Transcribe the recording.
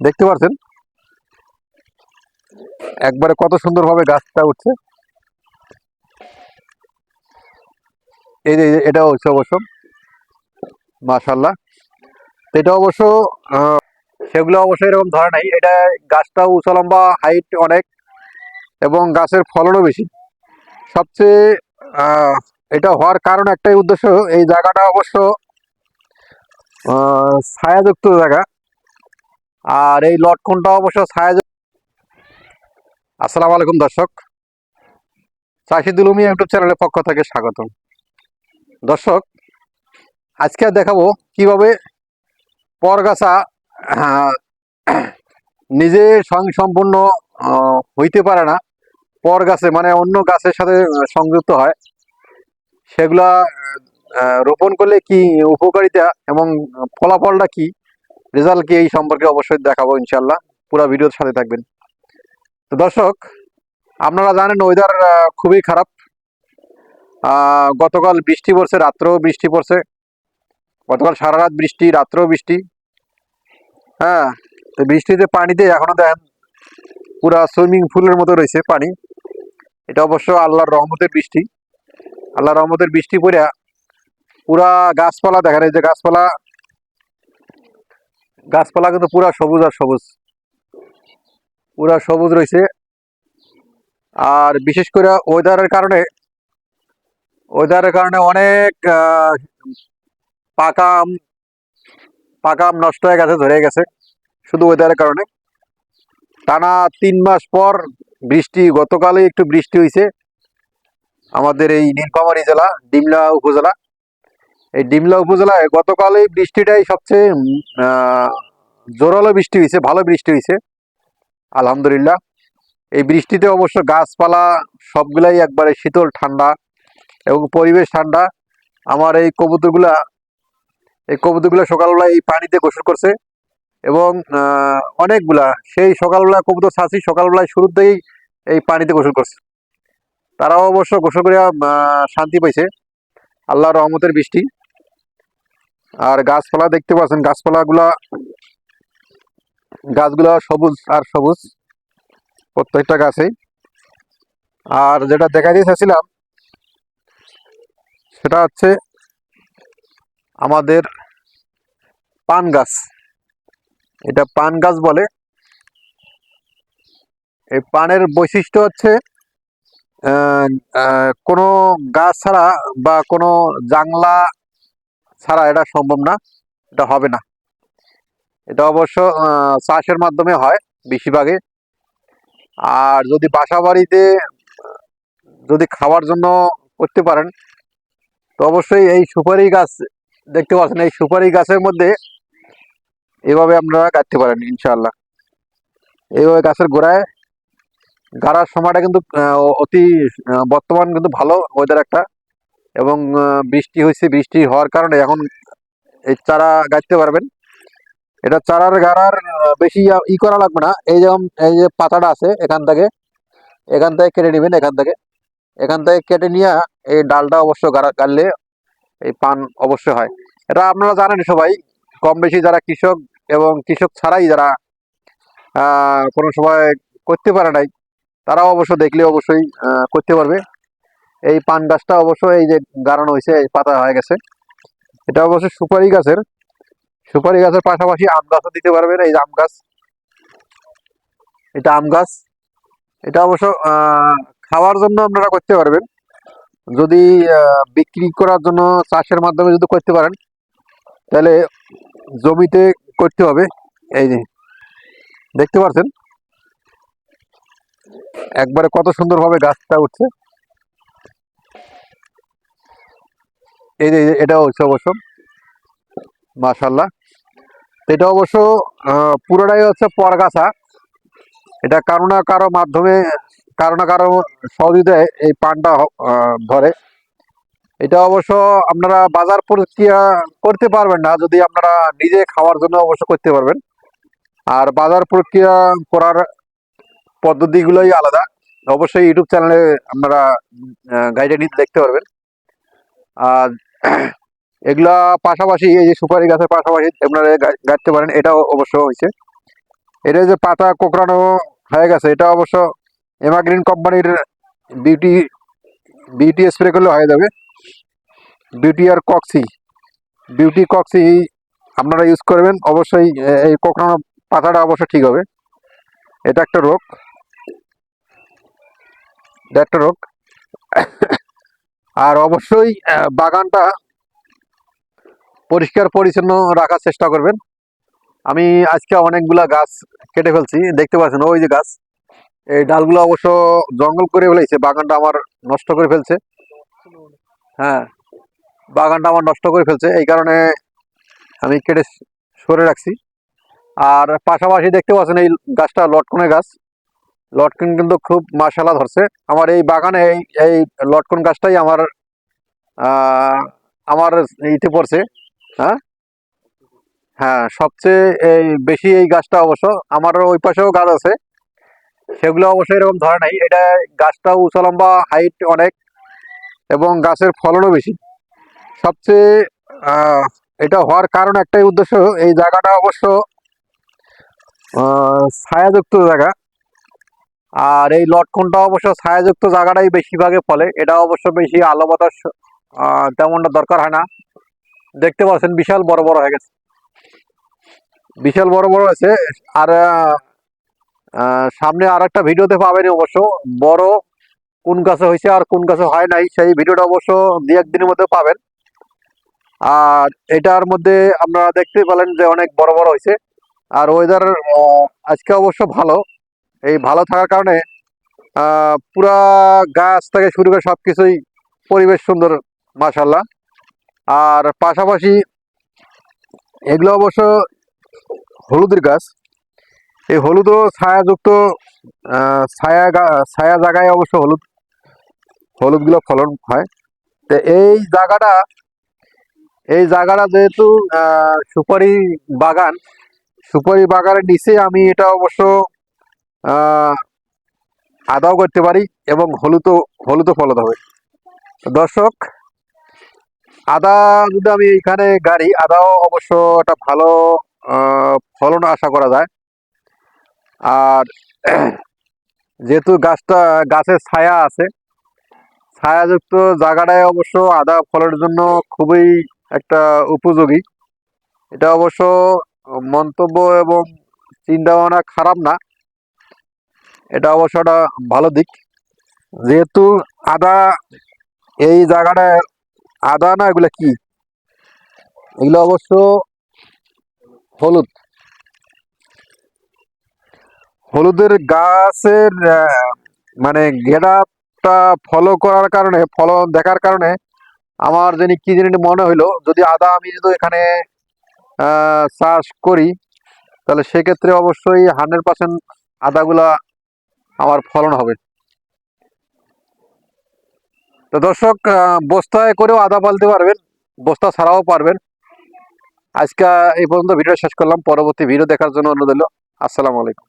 দেখতে পাচ্ছেন একবারে কত সুন্দরভাবে গাছটা উঠছে। এই যে এটা হচ্ছে অবশ্য। মাশাল্লাহ এটা অবশ্য সেগুলো অবশ্য এরকম ধরে নাই। এটা গাছটা উঁচা লম্বা হাইট অনেক, এবং গাছের ফলনও বেশি। সবচেয়ে এটা হওয়ার কারণ একটাই উদ্দেশ্য, এই জায়গাটা অবশ্য ছায়াযুক্ত জায়গা। আর এই লটকনটা অবশ্য ছায়া আসসালামু আলাইকুম দর্শক। চাষি দুলুমি ইউটিউব চ্যানেলের পক্ষ থেকে স্বাগতম। দর্শক আজকে দেখাবো কীভাবে পরগাছা নিজে স্বয়ংসম্পূর্ণ আহ, হইতে পারে না। পর গাছে মানে অন্য গাছের সাথে সংযুক্ত হয়। সেগুলা রোপণ করলে কি উপকারিতা এবং ফলাফলটা কি? রেজাল্ট কি এই সম্পর্কে অবশ্যই দেখাবো ইনশাল্লাহ পুরো ভিডিওর সাথে থাকবেন। তো দর্শক, আপনারা জানেন ওয়েদার খুবই খারাপ। গতকাল বৃষ্টি পড়ছে, রাত্রেও বৃষ্টি পড়ছে। গতকাল সারা রাত বৃষ্টি, রাত্রেও বৃষ্টি। হ্যাঁ তো বৃষ্টিতে পানিতে এখনও দেখেন পুরা সুইমিং পুলের মতো রয়েছে পানি। এটা অবশ্য আল্লাহর রহমতের বৃষ্টি। আল্লাহর রহমতের বৃষ্টি পড়ে পুরা গাছপালা, দেখেন এই যে গাছপালা গাছপালা কিন্তু পুরা সবুজ আর সবুজ। পুরা সবুজ রয়েছে। আর বিশেষ করে ওয়েদারের কারণে ওয়েদারের কারণে অনেক পাকা আম পাকা আম নষ্ট হয়ে গেছে, ধরে গেছে, শুধু ওয়েদারের কারণে। টানা তিন মাস পর বৃষ্টি, গতকালই একটু বৃষ্টি হয়েছে আমাদের এই নীলফামারী জেলা, ডিমলা উপজেলা। এই ডিমলা উপজেলায় গতকাল এই বৃষ্টিটাই সবচেয়ে জোরালো বৃষ্টি হয়েছে, ভালো বৃষ্টি হয়েছে, আলহামদুলিল্লাহ। এই বৃষ্টিতে অবশ্য গাছপালা সবগুলাই একবারে শীতল ঠান্ডা এবং পরিবেশ ঠান্ডা। আমার এই কবুতরগুলা এই কবুতরগুলা সকালবেলা এই পানিতে গোসল করছে এবং অনেকগুলা, সেই সকালবেলা কবুতর ছাঁচি সকালবেলায় শুরুর থেকেই এই পানিতে গোসল করছে। তারাও অবশ্য গোসল করিয়া শান্তি পাইছে। আল্লাহ রহমতের বৃষ্টি। আর গাছপালা দেখতে পাচ্ছেন, গাছপালাগুলা, গাছগুলা সবুজ আর সবুজ প্রত্যেকটা গাছেই। আর যেটা দেখা দিয়ে চাচ্ছিলাম, সেটা হচ্ছে আমাদের পান গাছ। এটা পান গাছ বলে। এই পানের বৈশিষ্ট্য হচ্ছে কোনো গাছ ছাড়া বা কোনো জাংলা ছাড়া এটা সম্ভব না, এটা হবে না। এটা অবশ্য চাষের মাধ্যমে হয় বেশিরভাগে আর যদি বাসা বাড়িতে যদি খাওয়ার জন্য করতে পারেন, তো অবশ্যই এই সুপারি গাছ, দেখতে পাচ্ছেন, এই সুপারি গাছের মধ্যে এভাবে আপনারা কাটতে পারেন ইনশাল্লাহ এইভাবে গাছের গোড়ায় গাড়ার সময়টা কিন্তু অতি বর্তমান কিন্তু ভালো ওয়েদার একটা। এবং বৃষ্টি হয়েছে বৃষ্টি হওয়ার কারণে এখন এই চারা গাছতে পারবেন। এটা চারার গাড়ার বেশি ই করা লাগবে না। এই যেমন, এই যে পাতাটা আছে এখান থেকে এখান থেকে কেটে নেবেন এখান থেকে। এখান থেকে কেটে নিয়ে এই ডালটা অবশ্য গাড়া, গাড়লে এই পান অবশ্যই হয়। এটা আপনারা জানেন সবাই কম বেশি যারা কৃষক এবং কৃষক ছাড়াই যারা কোনো সময় করতে পারে নাই, তারাও অবশ্য দেখলে অবশ্যই করতে পারবে। এই পান গাছটা অবশ্য এই যে গাড়ানো হয়েছে, এই পাতা হয়ে গেছে। এটা অবশ্য সুপারি গাছের। সুপারি গাছের পাশাপাশি আম গাছও দিতে পারবেন, এই আম গাছ। এটা আম গাছ। এটা অবশ্য খাওয়ার জন্য আপনারা করতে পারবেন। যদি বিক্রি করার জন্য চাষের মাধ্যমে যদি করতে পারেন, তাহলে জমিতে করতে হবে। এই যে, দেখতে পাচ্ছেন একবারে কত সুন্দরভাবে গাছটা উঠছে। এই যে এটা হচ্ছে অবশ্য মাশাল্লাহ এটা অবশ্য পুরোটাই হচ্ছে পরগাছা। এটা কারও না কারও মাধ্যমে, কারও না কারও সহযোগিতায় এই পানটা ধরে। এটা অবশ্য আপনারা বাজার প্রক্রিয়া করতে পারবেন না, যদি আপনারা নিজে খাওয়ার জন্য অবশ্য করতে পারবেন। আর বাজার প্রক্রিয়া করার পদ্ধতিগুলোই আলাদা। অবশ্যই ইউটিউব চ্যানেলে আপনারা গাইডে নিতে দেখতে পারবেন। আর এগুলা পাশাপাশি এই যে সুপারি গাছের পাশাপাশি আপনারা গা- গাঁটতে পারেন, এটাও অবশ্য হয়েছে। এটা যে পাতা কোকড়ানো হয়ে গেছে, এটা অবশ্য এমাগ্রিন কোম্পানির বিউটি বিউটি স্প্রে করলে হয়ে যাবে। বিউটি আর কক্সি বিউটি কক্সি আপনারা ইউজ করবেন, অবশ্যই এই কোকড়ানো পাতাটা অবশ্য ঠিক হবে। এটা একটা রোগ। একটা রোগ। আর অবশ্যই বাগানটা পরিষ্কার পরিচ্ছন্ন রাখার চেষ্টা করবেন। আমি আজকে অনেকগুলা গাছ কেটে ফেলছি, দেখতে পাচ্ছেন ওই যে গাছ। এই ডালগুলো অবশ্য জঙ্গল করে ফেলেছে, বাগানটা আমার নষ্ট করে ফেলছে। হ্যাঁ বাগানটা আমার নষ্ট করে ফেলছে, এই কারণে আমি কেটে সরে রাখছি। আর পাশাপাশি দেখতে পাচ্ছেন এই গাছটা লটকনের গাছ। লটকন কিন্তু খুব মাসালা ধরছে। আমার এই বাগানে এই এই লটকন গাছটাই আমার আমার ইতে পড়ছে হ্যাঁ? হ্যাঁ সবচেয়ে এই বেশি এই গাছটা অবশ্য আমার ওই পাশেও গাছ আছে। সেগুলো অবশ্য এরকম ধরে নাই, এটা গাছটা উঁচা লম্বা হাইট অনেক, এবং গাছের ফলনও বেশি। সবচেয়ে এটা হওয়ার কারণ একটাই উদ্দেশ্য, এই জায়গাটা অবশ্য ছায়াযুক্ত জায়গা। আর এই লটকনটা অবশ্য ছায়াযুক্ত জায়গাটাই বেশিরভাগে ফলে। এটা অবশ্য বেশি আলো বাতাস তেমনটা দরকার হয় না। দেখতে পাচ্ছেন, বিশাল বড় বড় হয়ে গেছে। বিশাল বড় বড় আছে আর সামনে আর একটা ভিডিওতে পাবেন অবশ্য। বড় কোন গাছে হয়েছে আর কোন গাছে হয় নাই, সেই ভিডিওটা অবশ্য দু একদিনের মধ্যে পাবেন। আর এটার মধ্যে আপনারা দেখতে পেলেন যে অনেক বড় বড় হয়েছে। আর ওয়েদার আজকে অবশ্য ভালো। এই ভালো থাকার কারণে পুরা গাছ থেকে শুরু করে সব কিছুই পরিবেশ সুন্দর মাশাল্লাহ আর পাশাপাশি এগুলো অবশ্য হলুদের গাছ। এই হলুদও ছায়াযুক্ত ছায়া ছায়া জায়গায় অবশ্য হলুদ, হলুদগুলো ফলন হয়। তো এই জায়গাটা এই জায়গাটা যেহেতু সুপারি বাগান, সুপারি বাগানের নিচে আমি এটা অবশ্য আদাও করতে পারি এবং হলুদও হলুদও ফলাতে হবে। দর্শক, আদা যদি আমি এখানে গাড়ি, আদাও অবশ্য একটা ভালো ফলন আশা করা যায়। আর যেহেতু গাছটা, গাছের ছায়া আছে, ছায়াযুক্ত জায়গাটায় অবশ্য আদা ফলের জন্য খুবই একটা উপযোগী। এটা অবশ্য মন্তব্য এবং চিন্তা ভাবনা খারাপ না। এটা অবশ্য একটা ভালো দিক। যেহেতু আদা এই জায়গাটায় আদা না এগুলো কি? এগুলো অবশ্য হলুদ। হলুদের গাছের মানে গেড়াটা ফলো করার কারণে, ফলন দেখার কারণে আমার জানি কি জানি মনে হইল, যদি আদা আমি যদি এখানে চাষ করি, তাহলে সেক্ষেত্রে অবশ্যই হান্ড্রেড পার্সেন্ট আদাগুলা আমার ফলন হবে। তো দর্শক বস্তায় করেও আদা পালতে পারবেন, বস্তা ছাড়াও পারবেন। আজকে এই পর্যন্ত ভিডিও শেষ করলাম, পরবর্তী ভিডিও দেখার জন্য অনুরোধ আসসালামু আলাইকুম।